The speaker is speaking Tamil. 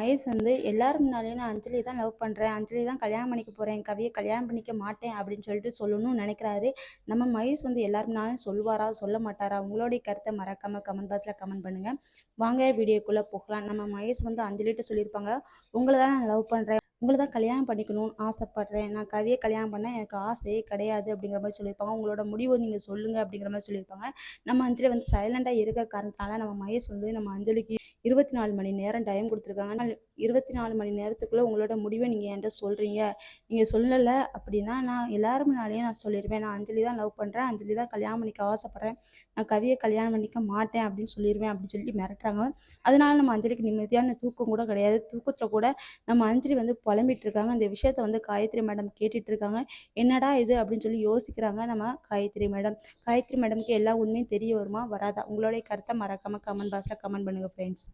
மகேஷ் வந்து எல்லாரும் முன்னாலேயும் நான் அஞ்சலி தான் லவ் பண்ணுறேன் அஞ்சலி தான் கல்யாணம் பண்ணிக்க போகிறேன் கவியை கல்யாணம் பண்ணிக்க மாட்டேன். அப்படின்னு சொல்லிட்டு சொல்லணும்னு நினைக்கிறாரு. நம்ம மகேஷ் வந்து எல்லாரும் முன்னாலும் சொல்லுவாரா சொல்ல மாட்டாரா? உங்களுடைய கருத்தை மறக்காமல் கமெண்ட் பாக்ஸில் கமெண்ட் பண்ணுங்கள் வாங்க வீடியோக்குள்ளே போகலாம். நம்ம மகேஷ் வந்து அஞ்சலிட்டு சொல்லியிருப்பாங்க. உங்களை தான் நான் லவ் பண்ணுறேன் உங்களை தான் கல்யாணம் பண்ணிக்கணும்னு ஆசைப்பட்றேன். நான் கவியை கல்யாணம் பண்ண எனக்கு ஆசையே கிடையாது அப்படிங்கிற மாதிரி சொல்லியிருப்பாங்க. உங்களோட முடிவை நீங்கள் சொல்லுங்கள் அப்படிங்கிற மாதிரி சொல்லியிருப்பாங்க. நம்ம அஞ்சலி வந்து சைலண்டாக இருக்க காரணத்தினால நம்ம மகேஷ் வந்து நம்ம அஞ்சலிக்கு இருபத்தி நாலு மணி நேரம் டைம் கொடுத்துருக்காங்க. இருபத்தி நாலு மணி நேரத்துக்குள்ளே உங்களோட முடிவை நீங்கள் என்கிட்ட சொல்கிறீங்க நீங்கள் சொல்லலை அப்படின்னா நான் எல்லாரும் முன்னாலேயே நான் சொல்லிடுவேன் நான் அஞ்சலி தான் லவ் பண்ணுறேன் அஞ்சலி தான் கல்யாணம் பண்ணிக்க ஆசைப்பட்றேன். நான் கவியை கல்யாணம் பண்ணிக்க மாட்டேன் அப்படின்னு சொல்லிடுவேன் அப்படின்னு சொல்லி மிரட்டுறாங்க. அதனால நம்ம அஞ்சலிக்கு நிம்மதியான தூக்கம் கூட கிடையாது. தூக்கத்தில் கூட நம்ம அஞ்சலி வந்து புலம்பிட்டு இருக்காங்க இந்த விஷயத்த வந்து காயத்ரி மேடம் கேட்டுட்டு இருக்காங்க என்னடா இது அப்படின்னு சொல்லி யோசிக்கிறாங்க நம்ம காயத்ரி மேடம். காயத்ரி மேடம்க்கு எல்லா உண்மையும் தெரிய வருமா? வராதா? உங்களுடைய கருத்தை மறக்காமல் கமெண்ட் பாக்ஸில் கமெண்ட் பண்ணுங்கள் ஃப்ரெண்ட்ஸ்